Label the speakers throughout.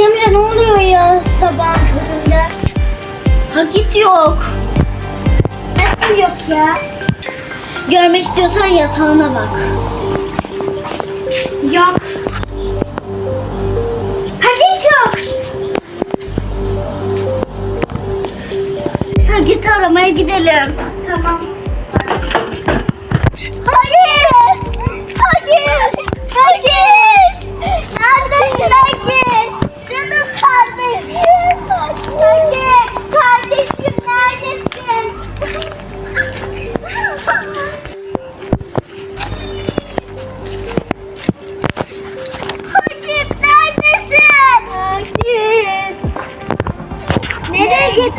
Speaker 1: Cemre ne oluyor ya sabah köründe? Vakit yok.
Speaker 2: Nasıl yok ya?
Speaker 1: Görmek istiyorsan yatağına bak.
Speaker 2: Yok. Paket yok.
Speaker 1: Sakit aramaya gidelim.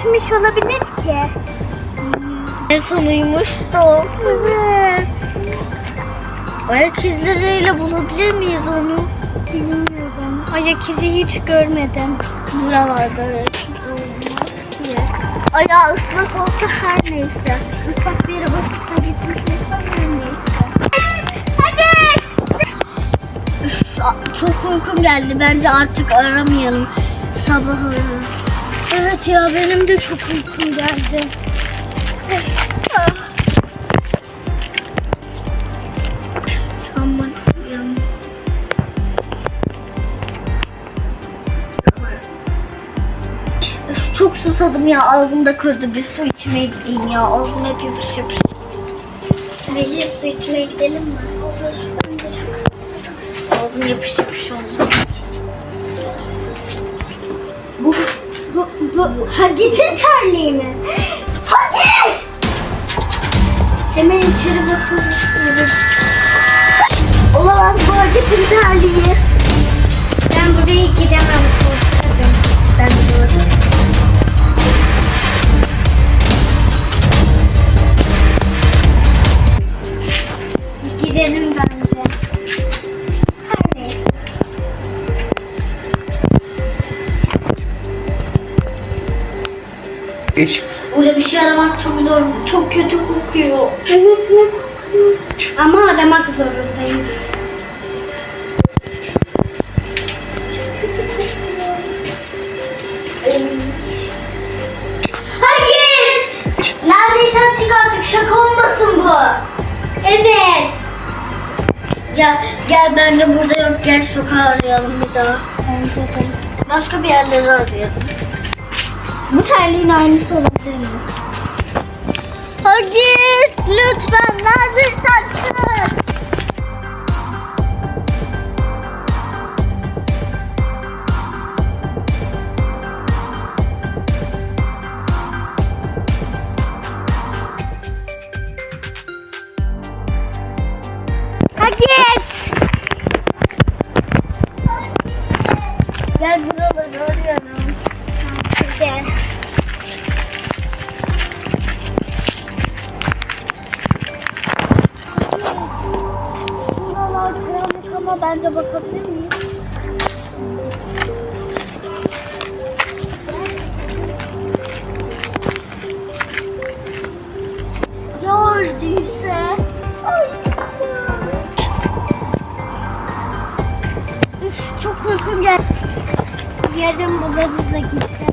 Speaker 2: Gitmiş olabilir ki?
Speaker 1: En son uyumuştu.
Speaker 2: Evet.
Speaker 1: Ayak izleriyle bulabilir miyiz onu?
Speaker 2: Bilmiyorum. Ayak izi hiç görmedim.
Speaker 1: Buralarda. Ayağı ıslak olsa her neyse.
Speaker 2: Ufak bir yere basıp da gitmiş her neyse.
Speaker 1: Hadi! Üf, a- çok uykum geldi. Bence artık aramayalım. Sabah ararız.
Speaker 2: Evet ya benim de çok uykum geldi.
Speaker 1: Çok susadım ya. Ağzım da kırdı. Bir su içmeye gideyim ya. Ağzım hep yapış yapış.
Speaker 2: Meclis su içmeye gidelim mi? Olur. Ben de çok susadım.
Speaker 1: Ağzım yapış yapış oldu.
Speaker 2: Bu, bu Hagit'in terliği mi? Hagit! Hemen içeri bakalım.
Speaker 3: Geç.
Speaker 1: Burada bir şey aramak çok zor. Çok kötü kokuyor.
Speaker 2: Evet ne kokuyor. Ama aramak zorundayım.
Speaker 1: Hagit! Neredeysen çık artık. Şaka olmasın bu.
Speaker 2: Evet.
Speaker 1: Gel, gel bence burada yok. Gel sokağı arayalım bir daha. Başka bir yerleri arayalım.
Speaker 2: Bu terliğin aynısı olabilir mi?
Speaker 1: Hagit! Lütfen neredeysen çık.
Speaker 2: Hagit!
Speaker 1: Gel buraları arayalım. Ama bence bakabilir? Ya öldüyse? Ay.
Speaker 2: Çok uykum geldi. Yarın babanıza gideceğim.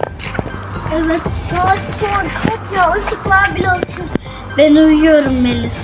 Speaker 1: Evet saat sonra çok ya ışıklar bile açıyor. Ben uyuyorum Melis.